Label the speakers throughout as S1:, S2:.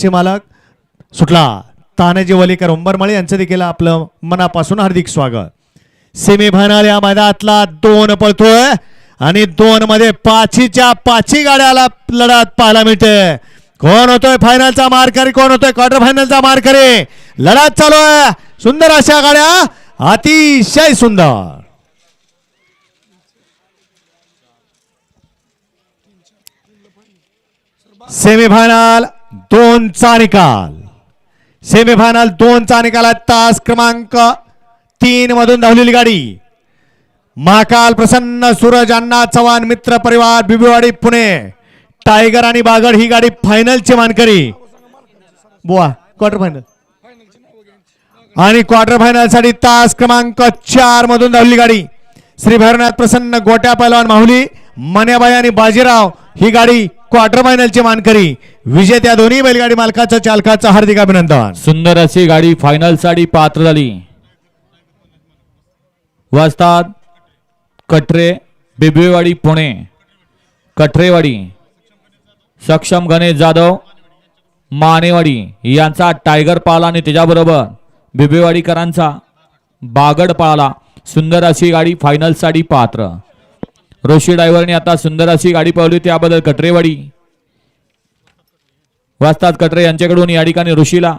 S1: चे मालक सुटला. तानाजी वलीकर उंबरमळे यांचं देखील आपलं मनापासून हार्दिक स्वागत. सेमीफायनल या मैदानातला दोन पळतोय आणि दोन मध्ये पाचीच्या पाची गाड्याला लढत पाहायला मिळते. कोण होतोय फायनलचा मारकरी? कोण होतोय क्वार्टर फायनलचा मारकरी? लढत चालू आहे. सुंदर अशा गाड्या. अतिशय सुंदर. सेमीफायनल दोनचा निकाल सेमीफायनल दोनचा निकाल आहे. तास क्रमांक तीन मधून धावलेली गाडी. महाकाल प्रसन्न सूरज अण्णा चव्हाण मित्र परिवार बिबिवाडी पुणे. टायगर आणि बागड ही गाडी फायनलची मानकरी. बुवा क्वार्टर फायनल आणि क्वार्टर फायनलसाठी तास क्रमांक चार मधून धावली गाडी. श्री भैरवनाथ प्रसन्न गोट्या पैलवान माहुली मन्याबाई आणि बाजीराव ही गाडी क्वार्टर फायनलची मानकरी. विजेत्या दोन्ही बैलगाडी मालकाचं चालकाचं हार्दिक अभिनंदन.
S2: सुंदर अशी गाडी फायनलसाठी पात्र झाली. वाजतात कटरे बिबवेवाडी पुणे. कटरेवाडी सक्षम गणेश जाधव मानेवाडी यांचा टायगर पाळला आणि त्याच्याबरोबर बिबेवाडीकरांचा बागड पाळला सुंदर अशी गाडी फायनलसाठी पात्र. रोशी ड्रायव्हरने आता सुंदर अशी गाडी पावली त्याबद्दल कटरेवाडी. वाचतात कटरे यांच्याकडून या ठिकाणी ऋषीला.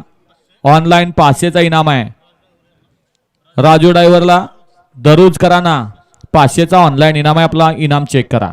S2: ऑनलाईन पाचशेचा इनाम आहे. राजू ड्रायव्हरला दररोज करा ना पाचशेचा ऑनलाईन इनाम आहे आपला इनाम चेक करा.